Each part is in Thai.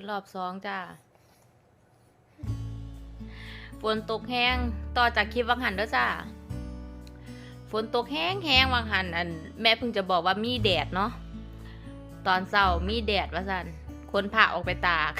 นรอบสองจ้าฝนตกแห้งต่อจากคลิปวังหันเด้อจ้าฝนตกแห้งแห้งวังหันอันแม่เพิ่งจะบอกว่ามีแดดเนาะตอนเช้ามีแดดว่าสันคนผ่าออกไปตาก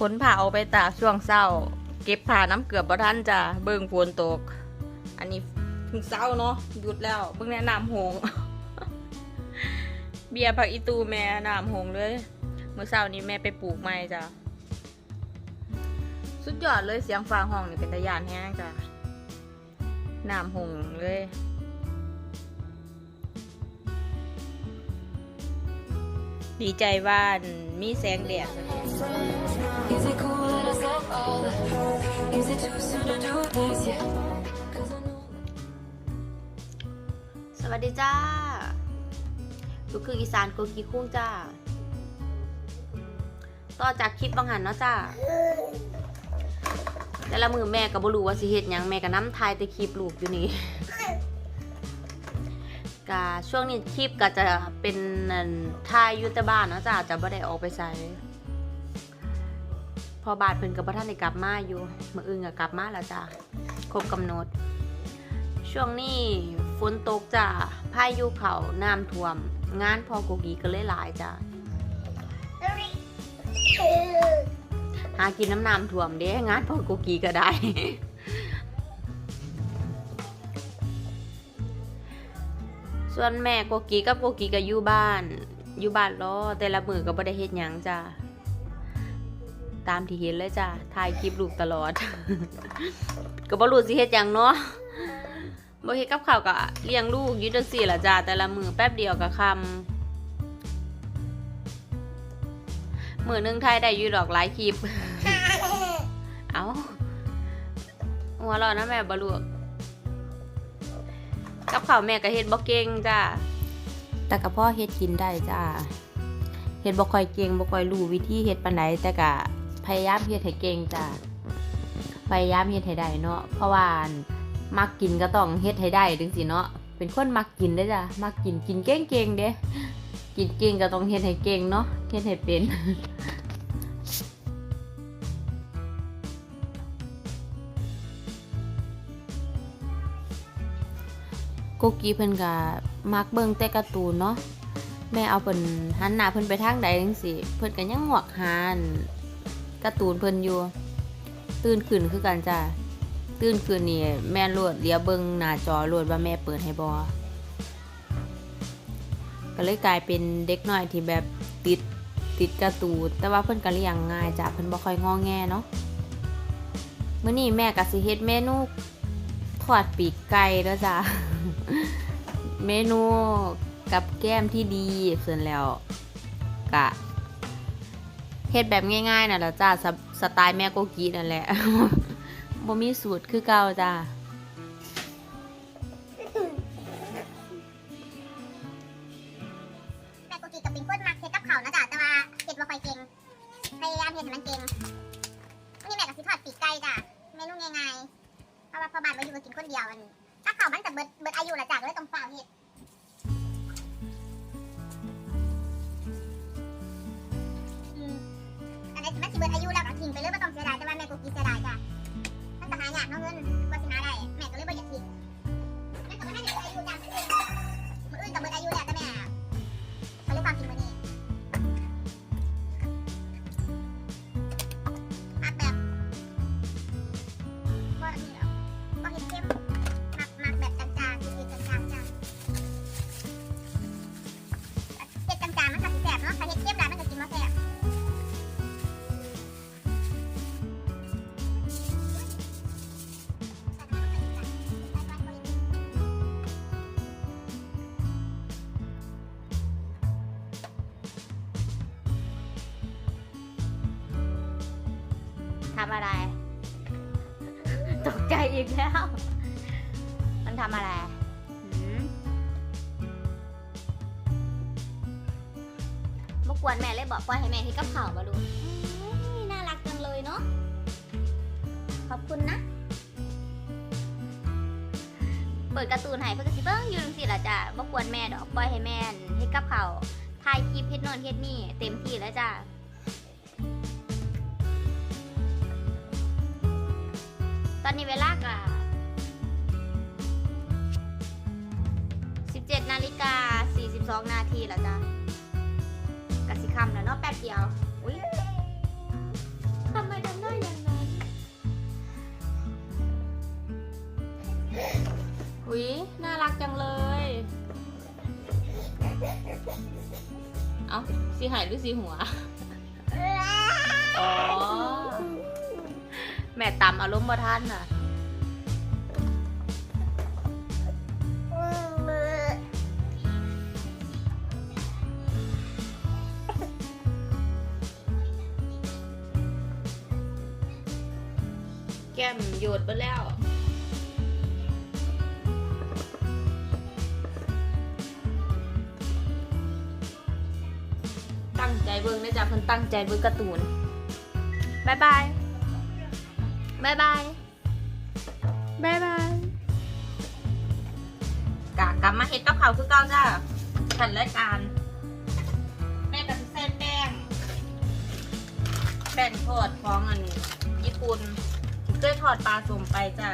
คนผ่าออกไปตากช่วงเช้า เก็บผ่าน้ำเกลือบบ่ทันจ้าเบิ่งฝนตก อันนี้เพิ่งเช้าเนาะหยุดแล้วเพิ่งแนะนำหง เบียร์ผักอีตูแม่น้ำหงเลยเมื่อเช้านี้แม่ไปปลูกไม้จ้ะสุดยอดเลยเสียงฟ้าห้องนี่เป็นตะยานแห้งจ้ะน้ำหงเลยดีใจว่ามีแสงแดด Is it cool that I said all that? Is it too soon to do this yet? Cause I know สวัสดีจ้า ลูกครึ่งอีสานโกกีคุ้งจ้า ต่อจากคลิปบางหันเนาะจ้า แต่ละมือแม่ก็บ่รู้ว่าสิเฮ็ดหยังแม่ก็น้ำทายแต่คลิปลูกอยู่นี่กะช่วงนี้คลิปก็จะเป็นนั่นทายยู่แต่บ้านเนาะจ้าจะบ่ได้ออกไปใส่พอบาดเพิ่นก็บ่ทันได้กลับมาอยู่มืออื่นก็กลับมาแล้วจ้าครบกำหนด ช่วงนี้ฝนตกจ้าพายุเขาน้ำท่วม งานพอกุกีก็เลยหลายจ้าหากินน้ำน้ำท่วมเด้งานพอกุกีก็ได้ ส่วนแม่โกกีกับโกกีก็อยู่บ้าน อยู่บ้านรอแต่ละมือก็บ่ได้เฮ็ดหยังจ้าตามที่เห็นเลยจ้าถ่ายคลิปลูกตลอด ก็บ่รู้สิเฮ็ดหยังเนาะ บ่เฮ็ดกับข้าวก็เลี้ยงลูกอยู่จังซี่ล่ะจ้าแต่ละมือแป๊บเดียวก็คำมือหนึงถ่ายได้อยู่ดอกหลายคลิป เอาหัวเราะนะแม่บลูกกับข้าวแม่ก็เฮ็ดบ่เก่งจ้าแต่ก็พอเฮ็ดกินได้จ้าเฮ็ดบ่ค่อยเก่งบ่ค่อยรู้วิธีเฮ็ดปานใดแต่ก็พยายามเฮ็ดให้เก่งจ้าพยายามเฮ็ดให้ได้เนาะเพราะว่า มักกินก็ต้องเฮ็ดให้ได้ถึงสิเนาะเป็นคนมักกินได้จ้ะมักกินกินเก่งๆเด้กินเก่งก็ต้องเฮ็ดให้เก่งเนาะเฮ็ดให้เป็นโกกี้เพิ่นก็มักเบิ่งแต่การ์ตูนเนาะแม่เอาเพิ่นหันหน้าเพิ่นไปทางใดจังซี่เพิ่นก็ยังหวกหานการ์ตูนเพิ่นอยู่ ตื่นขึ้นคือกันจ้ะ ตื่นคืนนี่แม่โหลดเลียเบิงหน้าจอโหลดว่าแม่เปิดให้บอก็เลยกลายเป็นเด็กน้อยที่แบบติดติดกร์ตูแต่ว่าเพิ่นก็เลี้ยงง่ายจ้ะเพิ่นบ่ค่อยงอแงเนาะมื้อนี้แม่ก็สิเฮ็ดเมนูทอดปีกไก่เด้อจ้ะเมนูกับแก้มที่ดีส่วนแล้วกะเฮ็ดแบบง่ายๆน่ะแหละจ้ะสสไตล์แม่โกกีนั่นแหละ บ่มีสูตรคือเก่าจ้าแม่กุกิกับเป็นคนมักเฮ็ดกับเขาวนะจ๊ะแต่ว่าเฮ็ดบ่ค่อยเก่งพยายามเฮ็ดให้มันเก่งนี่แม่ก็สิทอดปีกไก่จ้ะเมนูง่ายๆเพราะว่าพ่อบ้านบ่อยู่ก็กินคนเดียวมันถ้าเขาวมันจะเบิดเบิดอายุละจ้ะก็เลยต้องฝ้าเฮ็ดอืมอันนี้มันสิเบิดอายุแล้วก็ทิ้งไปเลยบ่ต้องเสียดาย ทำอะไร ตกใจอีกแล้ว มันทำอะไรหืมเมื่อวานแม่เลยบอกปล่อยให้แม่ที่กับข่าวมาดูน่ารักจังเลยเนาะ ขอบคุณนะ เปิดการ์ตูนให้เพื่อนก็สิเบิ้งอยืนสิล่ะจ้ะบ่ควรแม่ดอกปล่อยให้แม่เฮ็ดกับข้าวทถ่ายคลิปเฮ็ดโนนเฮ็ดนี่ เต็มที่แล้วจ้า ตอนนี้เวลากะ17นาฬิกา42 นาทีแล้วจ้ากะสิคำแล้วเนาะแป๊บเดียว อุ้ยทำไมทำได้อย่างนั้นอุ้ยน่ารักจังเลย เอาสีหายหรือสีหัว อ๋อ แม่ตำอารมณ์บ่ทันน่ะแก้มโยดไปแล้วตั้งใจเบิ่งนะจ๊ะเพิ่นตั้งใจเบิ่งการ์ตูนบายบาย บายบายบายบายกะกลับมาเฮ็ดกับเขาวคือเก่าจ้าขันรายการแม่กับเส้นแป้งแป้งทอดของอันญี่ปุ่นที่เคยทอดปลาสมไปจ้า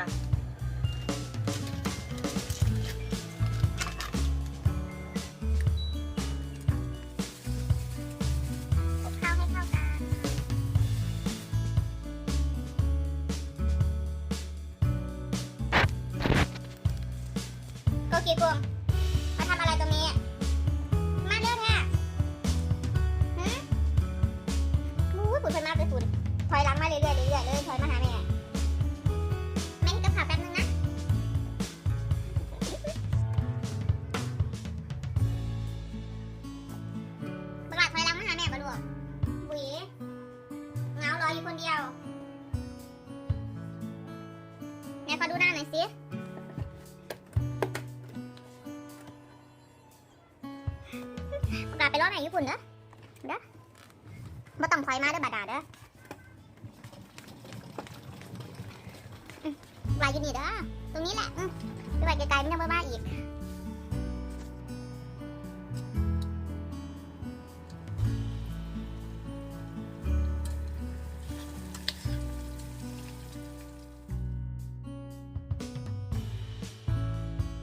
กกีกวงมาทำอะไรตรงนี้ มาเร็วแท้ฮะรู้ยฝุ่นเพิ่นมากเลยฝุ่นถอยหลังมาเรื่อยๆเรื่อยๆเลยถอยมาหาแม่แม่กับข่าวแป๊บนึงนะ บังหลัดถอยหลังมาหาแม่มาลูกบุ๋ยเหงารออยู่คนเดียว แม่ขอดูหน้าหน่อยสิ รอแม่ญี่ปุ่นเด้อเด้อมาต้องถอยมาเด้อบาดาเด้ออืมวายอยู่นี่เด้อตรงนี้แหละอืมไปวายไกลๆไม่ต้องมาอีก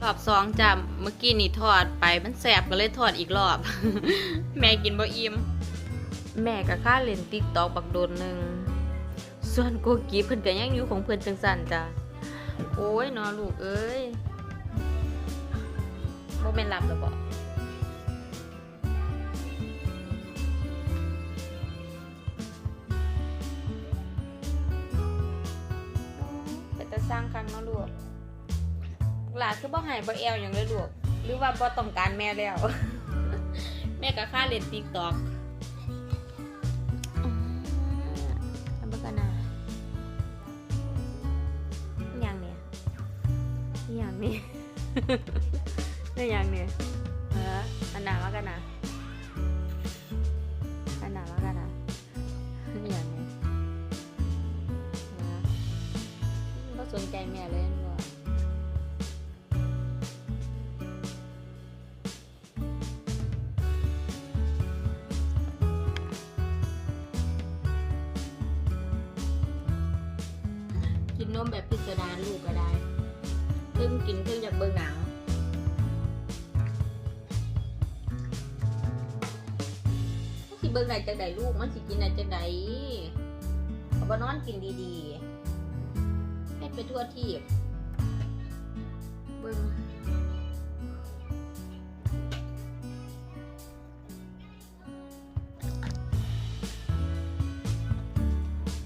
รอบสองจ้ะเมื่อกี้นี่ทอดไปมันแสบก็เลยทอดอีกรอบ แม่กินบ่อิ่มแม่ก็ค่าเล่นติ๊กตอกบักโดนหนึ่งส่วนโกกีเพิ่นก็ยังอยู่ของเพิ่นจังสันจ้ะโอ้ยนอลูกเอ้ยบ่แม่นหลับแล้วบ่เป็นตาสร้างครั้งนาะลูก หลานคือบ่ใหายบ่แอวอย่างเลยลูกหรือว่าบ่ต้องการแม่แล้ว แม่ก็ค่าเล่นติ๊กตอกทำเบกันนะอหย่างเนี่ยอหย่างนี้อหย่างเนี่ยเอออันหนามากันนะอันหนามากันนะอหย่างเนี่ยเออบ่สนใจแม่เลยอัน สิเบิ่งไหนจากใดลูก มันสิกินไหนจากใดเอาไปนอนกินดีๆ ให้ไปทั่วที่เบิ่ง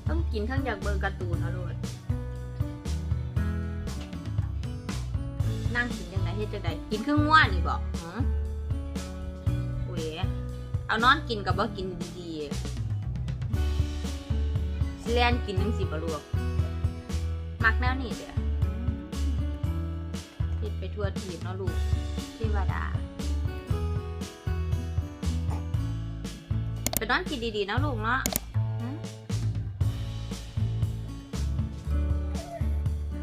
ต้องกินทั้งอยากเบิ่งการ์ตูนเอาลูกนั่งกินยังไงเฮ็ดจังไดกินครึ่งง่วนนี่บอก เอานอนกินกับว่ากินดีๆสิแลนกินนึงสิบลวกมักแนวนี้เด้อติดไปทั่วทีบเนาะลูกที่วาดาไปนอนกินดีๆเนาะลูกเนาะ